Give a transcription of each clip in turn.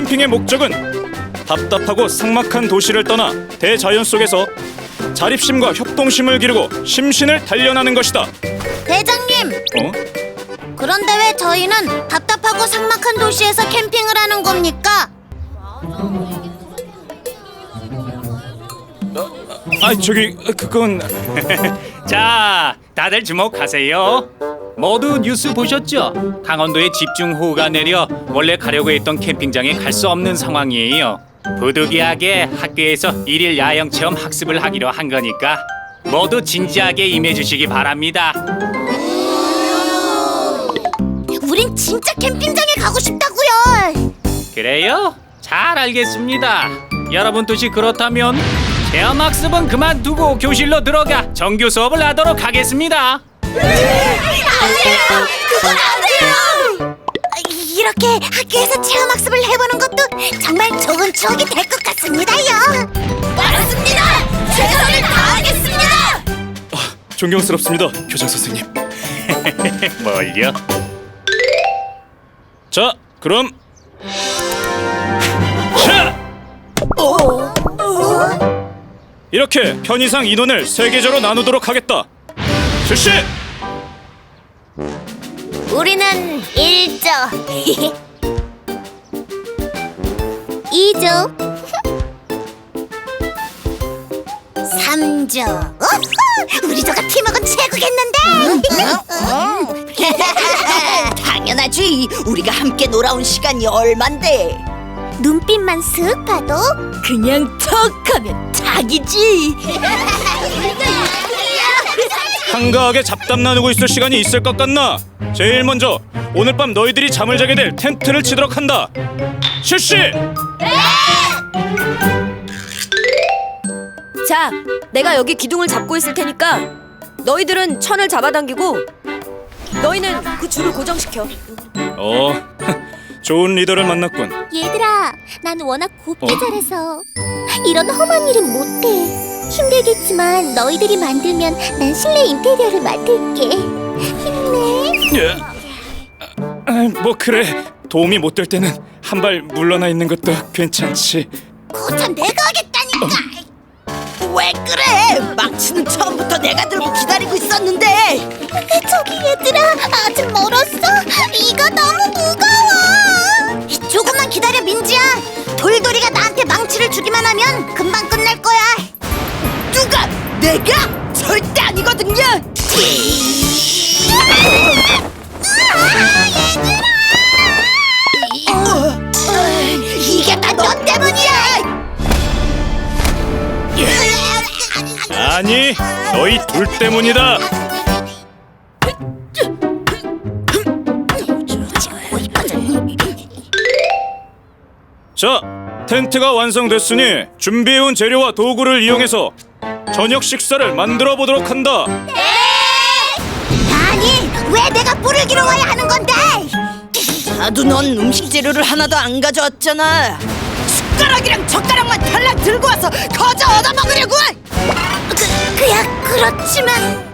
캠핑의 목적은 답답하고 삭막한 도시를 떠나 대자연 속에서 자립심과 협동심을 기르고 심신을 단련하는 것이다. 대장님, 어? 그런데 왜 저희는 답답하고 삭막한 도시에서 캠핑을 하는 겁니까? 아 저기 그건 자, 다들 주목하세요. 모두 뉴스 보셨죠? 강원도에 집중호우가 내려 원래 가려고 했던 캠핑장에 갈 수 없는 상황이에요. 부득이하게 학교에서 일일 야영 체험 학습을 하기로 한 거니까 모두 진지하게 임해주시기 바랍니다. 우린 진짜 캠핑장에 가고 싶다고요. 그래요? 잘 알겠습니다. 여러분 뜻이 그렇다면 체험 학습은 그만두고 교실로 들어가 정규 수업을 하도록 하겠습니다. 안 돼요. 그건 안 돼요. 이렇게 학교에서 체험학습을 해보는 것도 정말 좋은 추억이 될 것 같습니다요. 맞습니다. 최선을 다하겠습니다. 존경스럽습니다 교장 선생님. 뭘요? 자 그럼 자 이렇게 편의상 인원을 세 계절로 나누도록 하겠다. 실시. 우리는 1조 2조 3조 우리 조가 팀워크는 최고겠는데 당연하지. 우리가 함께 놀아온 시간이 얼만데. 눈빛만 슥 봐도 그냥 턱하면 닭이지. 한가하게 잡담 나누고 있을 시간이 있을 것 같나? 제일 먼저 오늘 밤 너희들이 잠을 자게 될 텐트를 치도록 한다. 실시. 자, 내가 여기 기둥을 잡고 있을 테니까 너희들은 천을 잡아당기고 너희는 그 줄을 고정시켜. 어, 좋은 리더를 만났군. 얘들아 난 워낙 곱게 어? 자라서 이런 험한 일은 못해 힘들겠지만 너희들이 만들면 난 실내 인테리어를 맡을게 힘내 예. 아, 뭐 그래. 도움이 못 될 때는 한 발 물러나 있는 것도 괜찮지. 고참 내가 하겠다니까 왜 그래? 망치는 처음부터 내가 들고 기다리고 있었는데. 저기 얘들아 아직 멀었어 이거 너무 무거워 조금만 기다려 민지야 돌돌이가 나한테 망치를 주기만 하면 금방 끝날 거야? 내가? 절대 아니거든요. 이게 다 너 때문이야 아니, 너희 둘 때문이다. 자, 텐트가 완성됐으니 준비해온 재료와 도구를 이용해서 저녁 식사를 만들어 보도록 한다. 아니 왜 내가 불을 길어와야 하는 건데 자두 넌 음식 재료를 하나도 안 가져왔잖아. 숟가락이랑 젓가락만 탈락 들고 와서 거저 얻어먹으려고. 그, 그야 그렇지만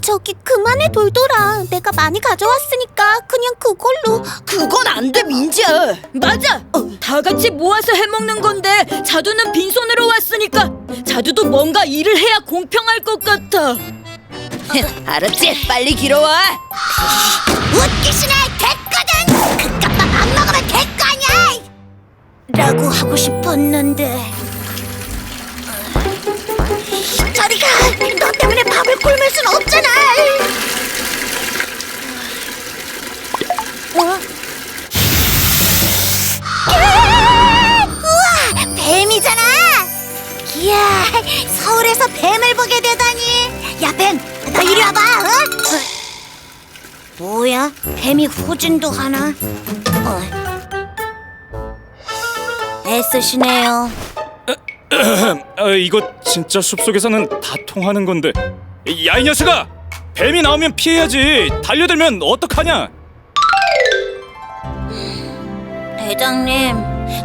저기 그만해 돌돌아 내가 많이 가져왔으니까 그냥 그걸로 그건 안 돼 민지야. 맞아. 다 같이 모아서 해먹는 건데 자두는 빈손으로 왔으니까 자두도 뭔가 일을 해야 공평할 것 같아. 알았지? 빨리 길어와. 웃기시네 됐거든 그깟밥 안 먹으면 될 거 아니야 라고 하고 싶었는데 밥을 굶을 순 없잖아 우와 뱀이잖아 이야 서울에서 뱀을 보게 되다니 야 뱀 너 이리 와봐 어? 뭐야? 뱀이 후진도 하나? 어. 애쓰시네요. 아, 이거 진짜 숲속에서는 다 통하는 건데. 야, 이 녀석아! 뱀이 나오면 피해야지. 달려들면 어떡하냐? 대장님,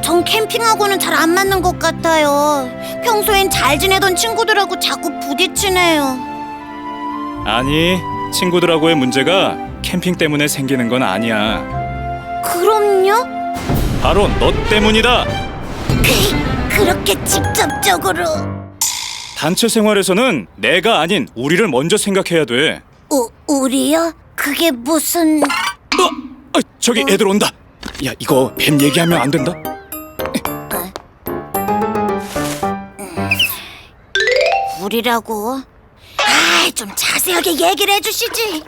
전 캠핑하고는 잘 안 맞는 것 같아요. 평소엔 잘 지내던 친구들하고 자꾸 부딪히네요. 아니, 친구들하고의 문제가 캠핑 때문에 생기는 건 아니야. 그럼요? 바로 너 때문이다. 그, 그렇게 직접적으로 단체 생활에서는 내가 아닌 우리를 먼저 생각해야 돼. 우, 우리요? 그게 무슨 어, 아, 저기 애들 온다. 야, 이거 뱀 얘기하면 안 된다. 우리라고? 아, 좀 자세하게 얘기를 해주시지.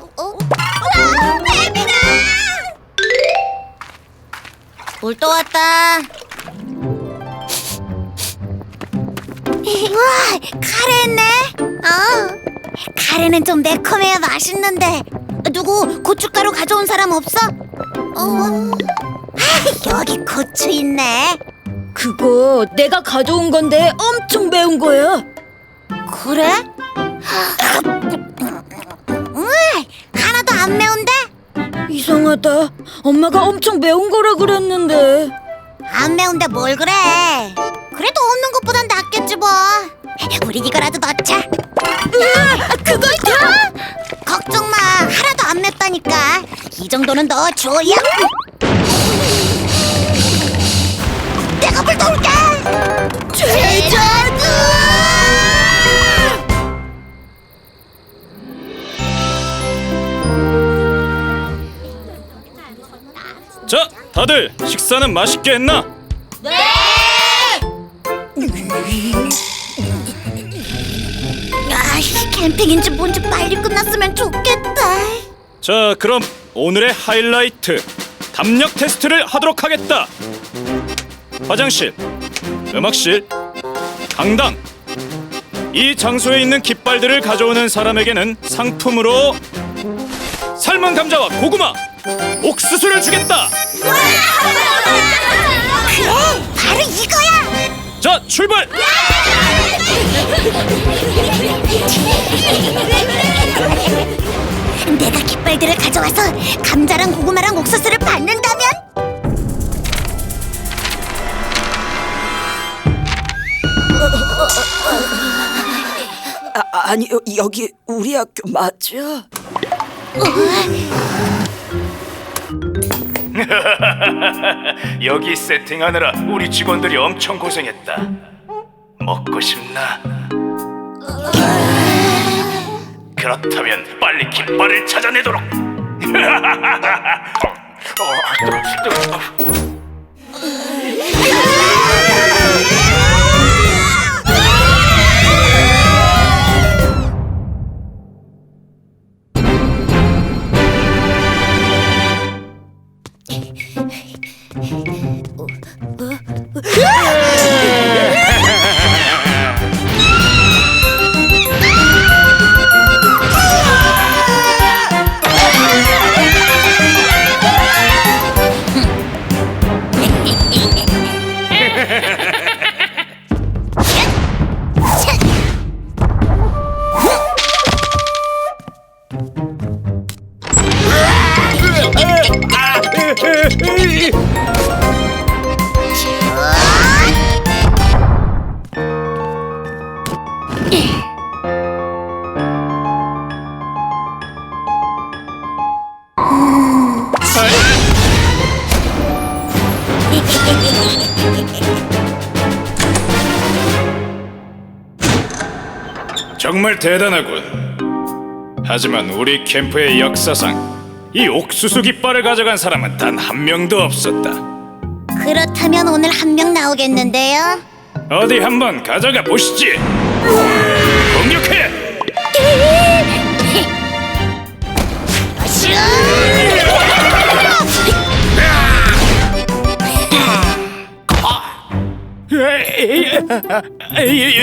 어? 와, 뱀이다! 물또 왔다. 우와, 카레네. 어, 카레는 좀 매콤해야 맛있는데. 누구 고춧가루 가져온 사람 없어? 어, 아, 여기 고추 있네. 그거 내가 가져온 건데 엄청 매운 거야. 그래? 응, 하나도 안 매운데? 이상하다. 엄마가 엄청 매운 거라 그랬는데. 안 매운데 뭘 그래? 그래도 없는 것보단 낫겠지 뭐. 우리 이거라도 넣자. 으아, 그걸 다? 걱정 마, 하나도 안 맵다니까. 이 정도는 넣어줘야. 내가 불 떠올게. 최자두. 자, 다들 식사는 맛있게 했나? 캠핑인지 뭔지 빨리 끝났으면 좋겠다. 자, 그럼 오늘의 하이라이트 담력 테스트를 하도록 하겠다. 화장실, 음악실, 강당. 이 장소에 있는 깃발들을 가져오는 사람에게는 상품으로 삶은 감자와 고구마, 옥수수를 주겠다. 그래, 바로 이거야. 자, 출발! 내가 깃발들을 가져와서 감자랑 고구마랑 옥수수를 받는다면 아, 아니 여- 여기 우리 학교 맞아? 여기 세팅하느라 우리 직원들이 엄청 고생했다. 먹고 싶나? 그렇다면 빨리 깃발을 찾아내도록. 정말 대단하군. 하지만 우리 캠프의 역사상 이 옥수수 깃발을 가져간 사람은 단 한 명도 없었다. 그렇다면 오늘 한 명 나오겠는데요. 어디 한번 가져가 보시지. 공격해!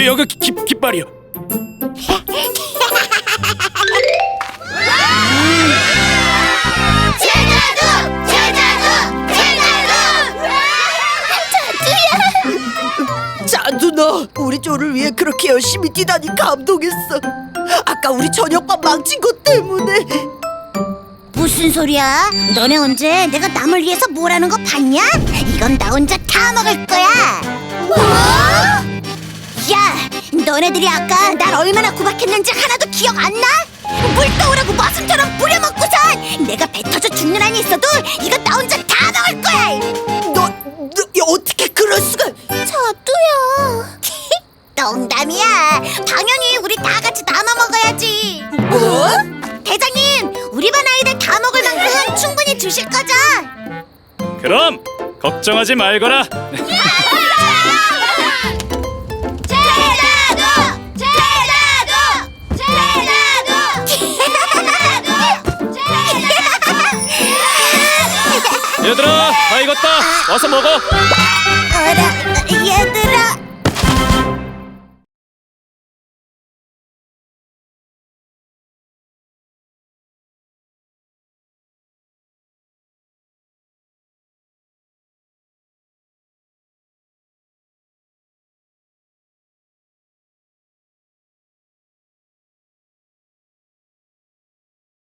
여기 깃, 깃발이요. 너 우리 조를 위해 그렇게 열심히 뛰다니 감동했어. 아까 우리 저녁밥 망친 것 때문에 무슨 소리야? 너네 언제 내가 남을 위해서 뭐라는 거 봤냐? 이건 나 혼자 다 먹을 거야. 뭐? 야, 너네들이 아까 날 얼마나 구박했는지 하나도 기억 안 나? 물 떠오르고 머슴처럼 부려먹고선 내가 배 터져 죽는 한이 있어도 이건 나 혼자 그럼 걱정하지 말거라. 제자도 제자도 제자도 제자도 얘들아 다 익었다. 와서 먹어. 얘들아